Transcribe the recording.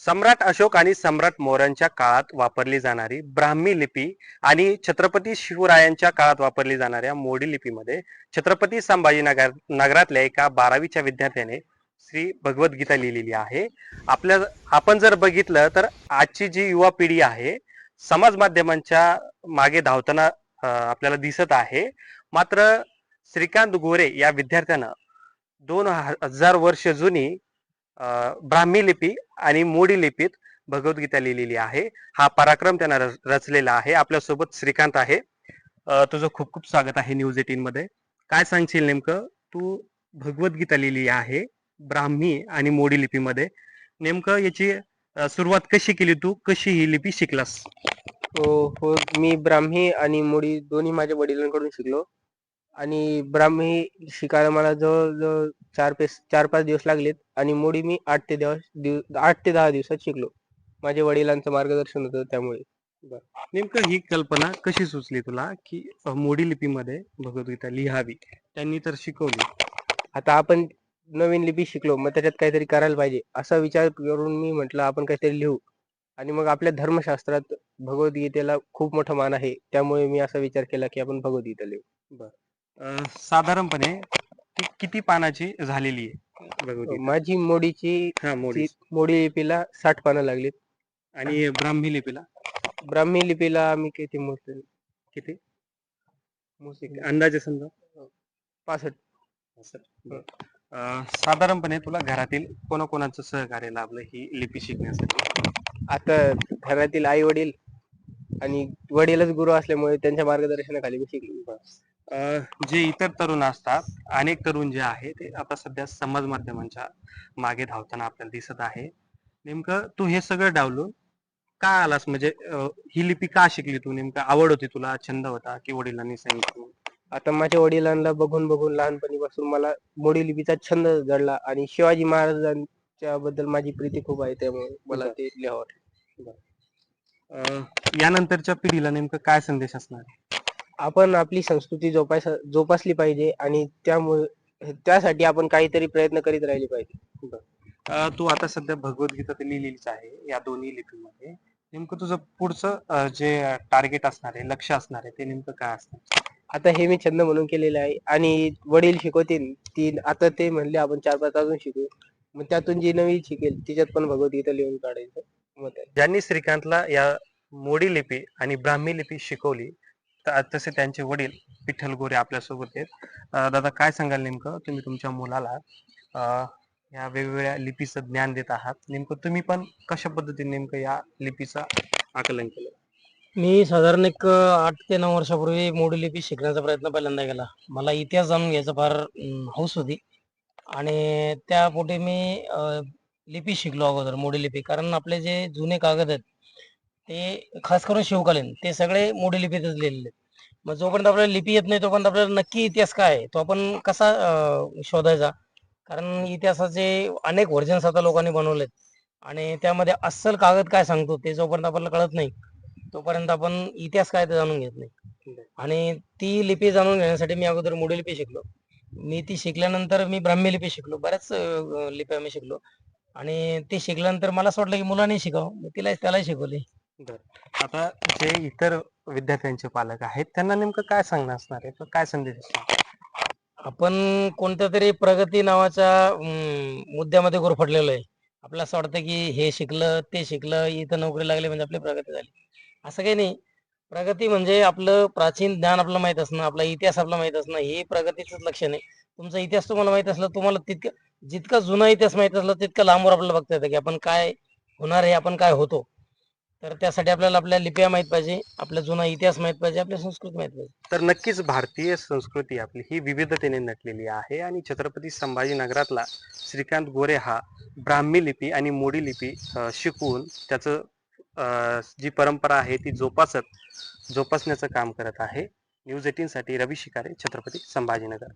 सम्राट अशोक आणि सम्राट मोरांच्या काळात वापरली जाणारी ब्राह्मी लिपी आणि छत्रपती शिवरायांच्या काळात वापरली जाणाऱ्या मोडी लिपीमध्ये छत्रपती संभाजी नगर नगरातल्या एका बारावीच्या विद्यार्थ्याने श्री भगवद्गीता लिहिलेली आहे. आपल्या आपण जर बघितलं तर आजची जी युवा पिढी आहे समाज माध्यमांच्या मागे धावताना आपल्याला दिसत आहे. मात्र श्रीकांत गोरे या विद्यार्थ्यानं दोन हजार वर्ष जुनी ब्राह्मी लिपी आणि मोडी लिपीत भगवद्गीता लिहिलेली आहे. हा पराक्रम त्यांना रचलेला आहे. आपल्यासोबत श्रीकांत आहे. तुझं खूप खूप स्वागत आहे न्यूज एटीन मध्ये. काय सांगशील नेमकं? तू भगवद्गीता लिहिली आहे ब्राह्मी आणि मोडी लिपीमध्ये. नेमकं याची सुरुवात कशी केली तू? कशी ही लिपी शिकलास? हो हो. मी ब्राह्मी आणि मोडी दोन्ही माझ्या वडिलांकडून शिकलो. आणि ब्राह्मी शिकायला मला जवळजवळ चार पे चार पाच दिवस लागलेत आणि मोडी मी आठ ते दिवस दिव आठ ते दहा दिवसात शिकलो. माझ्या वडिलांचं मार्गदर्शन होतं त्यामुळे. नेमकं ही कल्पना कशी सुचली तुला की मोडी लिपीमध्ये भगवद्गीता लिहावी? त्यांनी तर शिकवली. आता आपण नवीन लिपी शिकलो मग त्याच्यात काहीतरी करायला पाहिजे असा विचार करून मी म्हटलं आपण काहीतरी लिहू. आणि मग आपल्या धर्मशास्त्रात भगवद्गीतेला खूप मोठा मान आहे त्यामुळे मी असा विचार केला की आपण भगवद्गीता लिहू. अं, साधारणपणे ती किती पानाची झालेली आहे? माझी मोडीची हा मोडी ती मोडी लिपीला साठ पानं लागलीत. आणि ब्राह्मी लिपीला? ब्राह्मी लिपीला आम्ही किती मोजले किती? मोजले अंदाजे समजा? पासष्ट. अं, साधारणपणे तुला घरातील कोणाकोणाचं सहकार्य लाभलं ही लिपी शिकण्यासाठी? आता घरातील आई वडील आणि वडीलच गुरु असल्यामुळे त्यांच्या मार्गदर्शनाखाली मी शिकलो. जे इतर तरुण असतात अनेक तरुण जे आहे ते आता सध्या समाज माध्यमांच्या मागे धावताना आपल्याला दिसत आहे. नेमकं तू हे सगळं डावलून का आलास? म्हणजे ही लिपी का शिकली तू? नेमकं आवड होती तुला? छंद होता? की वडिलांनी सांगितलं? आता माझ्या वडिलांना बघून बघून लहानपणीपासून मला मोडी लिपीचा छंद जडला आणि शिवाजी महाराजांच्या बद्दल माझी प्रीती खूप आहे त्यामुळे मला. ते लिहावं यानंतरच्या पिढीला नेमकं काय संदेश असणार? आहे? आपण आपली संस्कृती जोपास जोपासली पाहिजे आणि त्यामुळे त्यासाठी आपण काहीतरी प्रयत्न करीत राहिले पाहिजे. अं, तू आता सध्या भगवद्गीता तर लिहिलेलीच आहे या दोन्ही लिपीमध्ये. नेमकं तुझं पुढचं अं, जे टार्गेट असणार आहे लक्ष असणार आहे ते नेमकं काय असणार? आता हे मी छंद म्हणून केलेलं आहे आणि वडील शिकवतील ती आता ते म्हणले आपण चार पाच अजून शिकू. मग त्यातून जी नवी शिकेल तिच्यात पण भगवद्गीता लिहून काढायचं. मत आहे ज्यांनी श्रीकांतला या मोडी लिपी आणि ब्राह्मी लिपी शिकवली तसे त्यांचे वडील विठ्ठल गोरे आपल्यासोबत आहेत. दादा काय सांगाल नेमकं? तुम्ही तुमच्या मुलाला या वेगवेगळ्या लिपीचं ज्ञान देत आहात. नेमकं तुम्ही पण कशा पद्धतीने नेमकं या लिपीचं आकलन केलं? मी साधारण एक आठ ते नऊ वर्षापूर्वी मोडी लिपी शिकण्याचा प्रयत्न पहिल्यांदा केला. मला इतिहास जाणून घ्यायचा फार हौस होती. आणि त्यापुढे मी लिपी शिकलो अगोदर मोडी लिपी. कारण आपले जे जुने कागद आहेत ते खास करून शिवकालीन ते सगळे मोडी लिपीतच लिहिलेले आहेत. मग जोपर्यंत आपल्याला लिपी येत नाही तोपर्यंत आपल्याला नक्की इतिहास काय आहे तो आपण कसा शोधायचा? कारण इतिहासाचे अनेक व्हर्जन्स आता लोकांनी बनवलेत. आणि त्यामध्ये अस्सल कागद काय सांगतो ते जोपर्यंत आपल्याला कळत नाही तोपर्यंत आपण इतिहास काय ते जाणून घेत नाही. आणि ती लिपी जाणून घेण्यासाठी मी अगोदर मोडी लिपी शिकलो. मी ती शिकल्यानंतर मी ब्राह्मी लिपी शिकलो बऱ्याच लिप्या मी शिकलो. आणि ते शिकल्यानंतर मला असं वाटलं की मुलांनी शिकावं मग तिला त्यालाही शिकवली. आता जे इतर विद्यार्थ्यांचे पालक आहेत त्यांना नेमकं काय सांगणं असणार आहे? किंवा काय संदेश असणार आपण कोणत्या तरी प्रगती नावाच्या अं, मुद्द्यामध्ये गुरफटलेलो आहे. आपल्याला असं वाटतं की हे शिकलं ते शिकलं इथं नोकरी लागली म्हणजे आपली प्रगती झाली. असं काही नाही. प्रगती म्हणजे आपलं प्राचीन ज्ञान आपलं माहीत असणं आपला इतिहास आपला माहीत असणं हे प्रगतीचंच लक्षण आहे तुमचा इतिहास तुम्हाला माहीत असला तुम्हाला तितकं जितका जुना इतिहास माहीत असला तितकं लांबवर आपल्याला बघता येतं की आपण काय होणार आहे आपण काय होतो. तर त्यासाठी आपल्याला आपल्या लिप्या माहीत पाहिजे आपला जुना इतिहास माहीत पाहिजे आपल्या संस्कृती माहीत पाहिजे. तर नक्कीच भारतीय संस्कृती आपली ही विविधतेने नटलेली आहे आणि छत्रपती संभाजीनगरातला श्रीकांत गोरे हा ब्राह्मी लिपी आणि मोडी लिपी शिकून शिकवून त्याचं जी परंपरा आहे ती जोपासत जोपासण्याचं काम करत आहे. न्यूज एटीन साठी रवी शिकारे छत्रपती संभाजीनगर.